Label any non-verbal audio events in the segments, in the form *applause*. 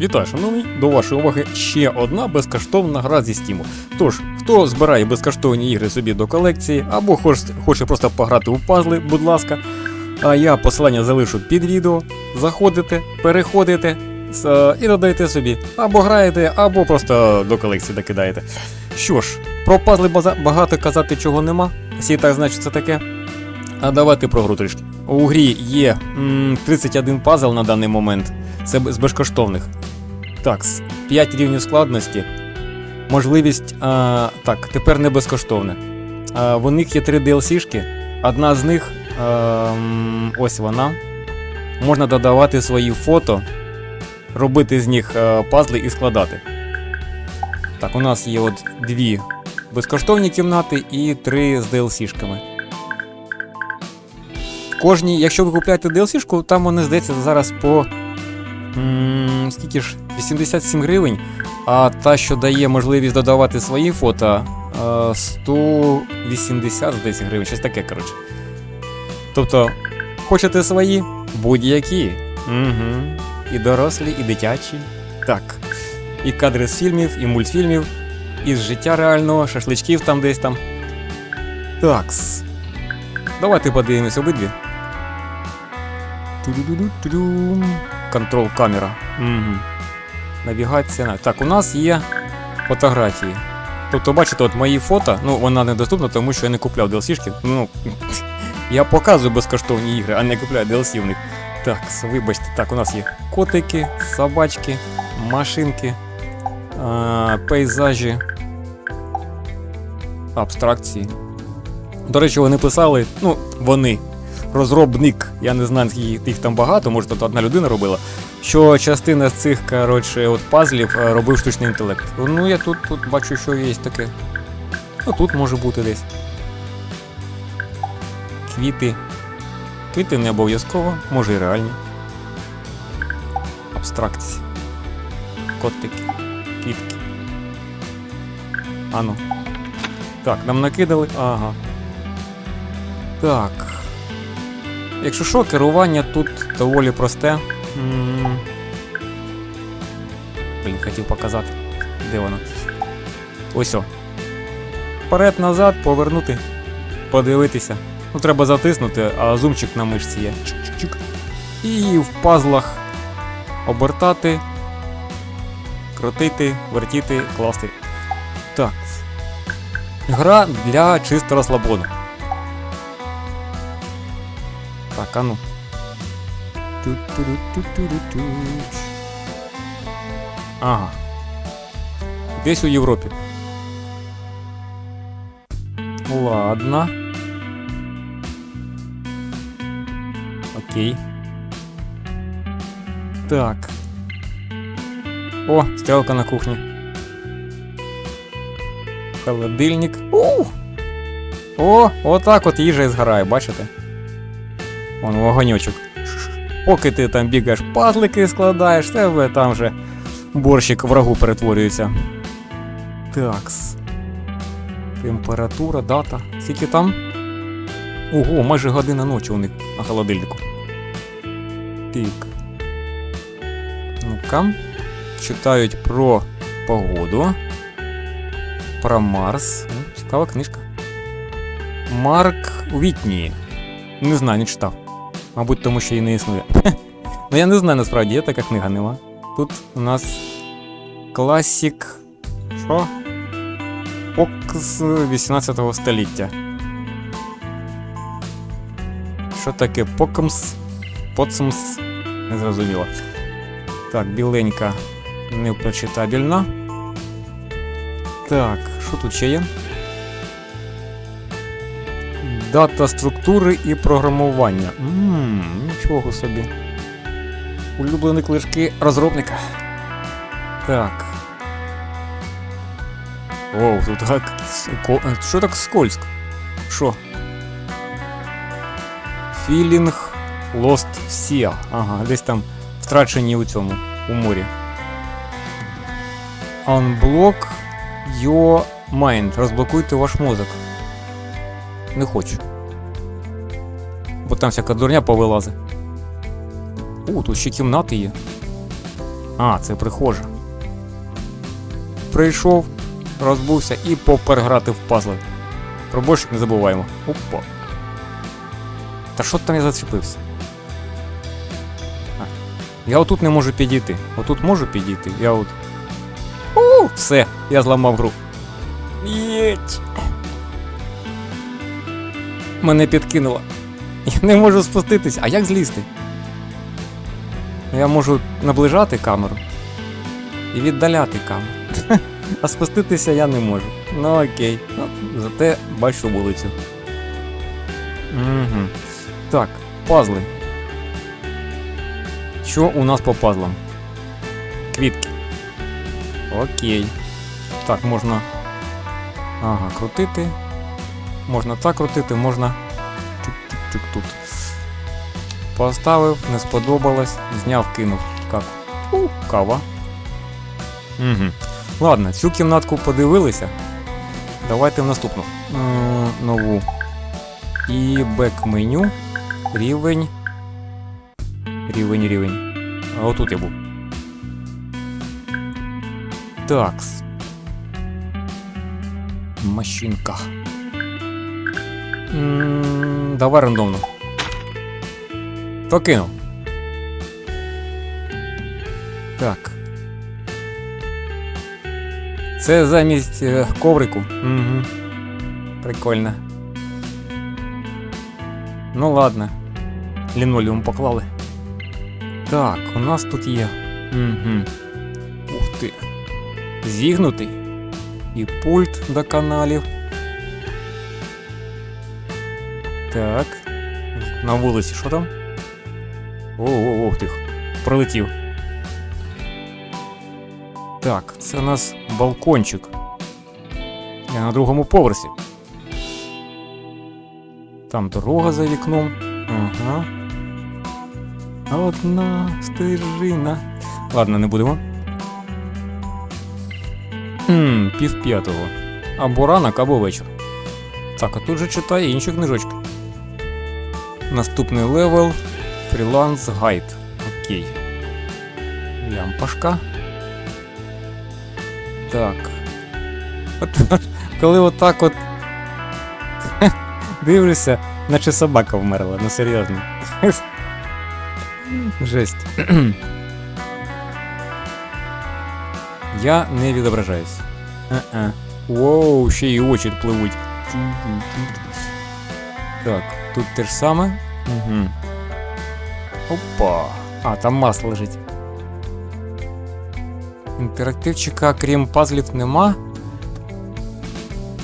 Вітаю, шановні! До вашої уваги ще одна безкоштовна гра зі Стіму. Тож, хто збирає безкоштовні ігри собі до колекції, або хоч- хоче просто пограти у пазли, будь ласка. А я посилання залишу під відео. Заходите, переходите е, і додаєте собі. Або граєте, або просто до колекції докидаєте. Що ж, про пазли багато казати чого нема. Всі так значить це таке. А давайте про гру трішки. У грі є м, 31 пазл на даний момент. Це з безкоштовних. Так, 5 рівнів складності. Можливість. А, так, тепер не безкоштовне. А, в них є 3 DLC-шки. Одна з них ем, ось вона. Можна додавати свої фото, робити з них е, пазли і складати. Так, у нас є от дві безкоштовні кімнати і три з DLC-шками. Кожній, якщо ви купуєте DLC-шку, там вони здається зараз по М, Скільки ж? 87 гривень. А та, що дає можливість додавати свої фото, е, 180 здається гривень, щось таке, коротше. Тобто, хочете свої? Будь-які. Угу. І дорослі, і дитячі. Так. І кадри з фільмів, і мультфільмів, і з життя реального, шашличків там десь там. Такс. Давайте подивимось обидві. Контрол камера. Угу. Навігація. Так, у нас є фотографії. Тобто, бачите, от мої фото, ну вона недоступна, тому що я не купляв DLC-шки. Ну, *laughs* я показую безкоштовні ігри, а не купляю DLC в них. Так, вибачте, так, у нас є котики, собачки, машинки, а, пейзажі, абстракції. До речі, вони писали, ну, вони, розробник, я не знаю, їх там багато, може тут одна людина робила, що частина з цих коротше, от пазлів е, робив штучний інтелект. Ну, я тут, тут бачу, що є таке. Ну, тут може бути десь. Квіти. Квіти не обов'язково, може і реальні. Абстракції. Котики. Квітки. Ану. Так, нам накидали. Ага. Так. Якщо що, керування тут доволі просте. Блін, хотів показати. Де воно? Ось о. Вперед, назад, повернути, подивитися. Ну, треба затиснути, а зумчик на мишці є. Чик-чик-чик. І в пазлах обертати, крутити, вертіти, класти. Так. Гра для чисто розслабону. Так, а ну. Ту-ту-ру-ту-ту-ру-ту. Ага. Десь у Європі. Ладно. Окей. Так. О, стрелка на кухні. Холодильник. У! О, отак от їжа і згорає, бачите? Вон вогоньочок. Поки ти там бігаєш, пазлики складаєш, тебе там вже борщик врагу перетворюється. Такс. Температура, дата. Скільки там? Ого, майже година ночі у них на холодильнику. Так. Ну-ка. Читають про погоду. Про Марс. Ну, Цікава книжка. Марк Вітні. Не знаю, не читав. Мабуть, тому що її не існує. *laughs* ну я не знаю насправді, є така книга, нема. Тут у нас класік. Що? Окс 18 століття. Що таке Покмс? Поцмс? Не зрозуміло. Так, біленька непрочитабельна. Так, що тут ще є? Дата структури і програмування. Ммм, нічого собі. Улюблені книжки розробника. Так. Оу, тут так. Що так скользко? Що? Філінг Lost Sea. Ага, десь там втрачені у цьому, у морі. Unblock your mind. Розблокуйте ваш мозок. Не хочу. Бо там всяка дурня повилазить. О, тут ще кімнати є. А, це прихожа. Прийшов, розбувся і попер грати в пазли. Про борщик не забуваємо. Опа. Та що там я зачепився? А, Я отут не можу підійти. Отут можу підійти. Я от. У, все, я зламав гру. Єть. Мене підкинуло. Я не можу спуститись. А як злізти? Я можу наближати камеру і віддаляти камеру. *laughs* А спуститися я не можу. Ну окей. Ну, зате бачу вулицю. Угу. Так, пазли. Що у нас по пазлам? Квітки. Окей. Так, можна. Ага, крутити. Можна так крутити, можна. Чук-чук-чук тут. Поставив, не сподобалось, зняв, кинув. Как? У, кава. Угу. Ладно, цю кімнатку подивилися. Давайте в наступну. М, нову. І бек-меню. Рівень. Рівень, рівень. А отут я був. Такс. Машинка. М, Давай рандомно. Покинув. Так. Це замість е, коврику. Угу. Прикольно. Ну ладно. Лінолеум поклали. Так, у нас тут є. Угу. Ух ти. Зігнутий. І пульт до каналів. Так. На вулиці що там? Ох тих. Пролетів. Так, це у нас балкончик. Я на другому поверсі. Там дорога за вікном. Ага. Одна стежина. Ладно, не будемо. Хм, пів п'ятого. Або ранок, або вечір. Так, а тут же читає інші книжочки. Наступний левел. Фріланс гайд. Окей. Лямпашка. Так. От, от, коли отак от *laughs* дивишся, наче собака вмерла, ну серйозно. *laughs* Жесть. *clears throat* Я не відображаюсь. Воу, ще й очі пливуть. Так, тут те ж саме. Угу. Опа. А, там масло лежить. Інтерактивчика, крім пазлів, нема.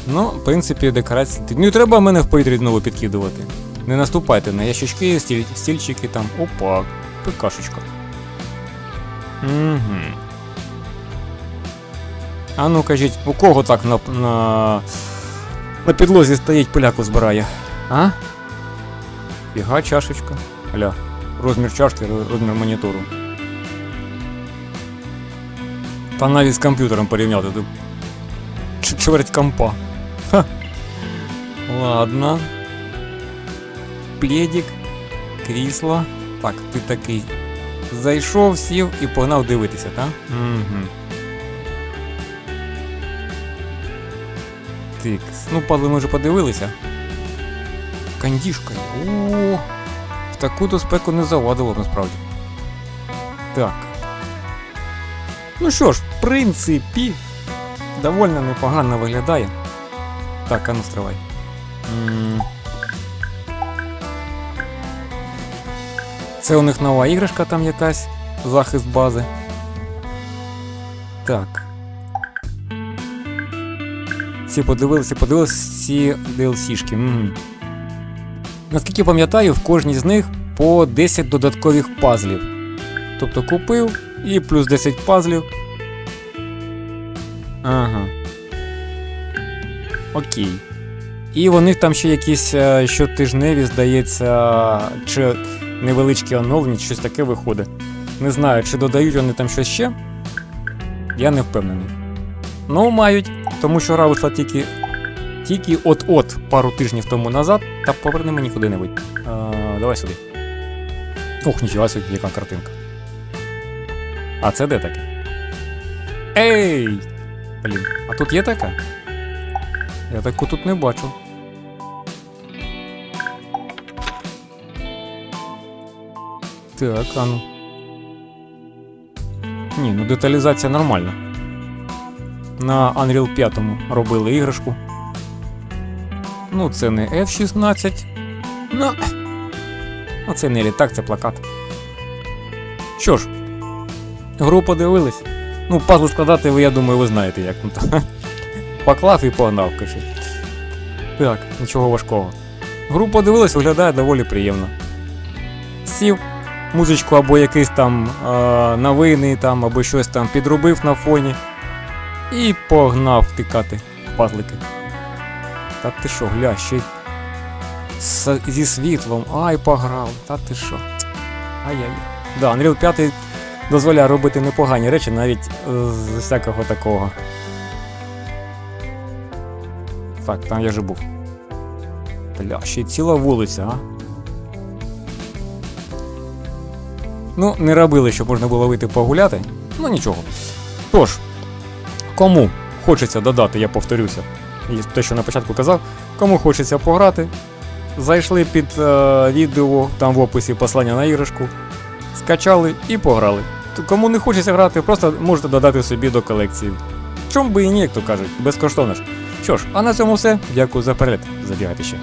Ну, в принципі, декорації. Не треба мене в повітрі знову підкидувати. Не наступайте на ящички, стіль, стільчики там. Опа, ПКшечка. Угу. А ну кажіть, у кого так на, на, на підлозі стоїть поляку збирає? А? Фіга чашечка. Аля, розмір чашки, розмір монітору. Та навіть з комп'ютером порівняти. тут Чверть компа. Ха. Ладно. Пледик, крісло. Так, ти такий. Зайшов, сів і погнав дивитися, так? Угу. Тикс. Ну, падли, ми вже подивилися. Кандішка. є. О, в таку-то спеку не завадило насправді. Так. Ну що ж, в принципі, довольно непогано виглядає. Так, а ну стривай. Це у них нова іграшка там якась, захист бази. Так. Всі подивилися, подивилися ці DLC-шки. Наскільки пам'ятаю, в кожній з них по 10 додаткових пазлів. Тобто купив і плюс 10 пазлів. Ага. Окей. І них там ще якісь е, щотижневі, здається, чи невеличкі оновлення, щось таке виходить. Не знаю, чи додають вони там щось ще. Я не впевнений. Ну, мають, тому що гра вийшла тільки. Тільки от-от пару тижнів тому назад, та поверни мені куди-небудь. Давай сюди. Ох, ніфіга собі, яка картинка. А це де таке? Ей! Блін, а тут є така? Я таку тут не бачу. Так, а ну. Ні, ну деталізація нормальна. На Unreal 5 робили іграшку. Ну, це не F-16. Ну. Ну, це не літак, це плакат. Що ж, гру подивились. Ну, пазли складати ви, я думаю, ви знаєте, як ну. Поклав і погнав, кажу. Так, нічого важкого. Гру подивились, виглядає доволі приємно. Сів, музичку або якийсь там е, новини там, або щось там підробив на фоні. І погнав втикати пазлики. Та ти що, гля, ще й зі світлом, ай пограв, та ти що. Ай-яй. Да, Unreal 5 дозволяє робити непогані речі навіть е, з всякого такого. Так, там я же був. Бля, ще й ціла вулиця, а. Ну, не робили, щоб можна було вийти погуляти. Ну нічого. Тож, кому хочеться додати, я повторюся, і те, що на початку казав, кому хочеться пограти, зайшли під е, відео, там в описі послання на іграшку, скачали і пограли. Кому не хочеться грати, просто можете додати собі до колекції. Чом би і ні, як то кажуть, безкоштовно ж. Що ж, а на цьому все. Дякую за перегляд. Забігайте ще.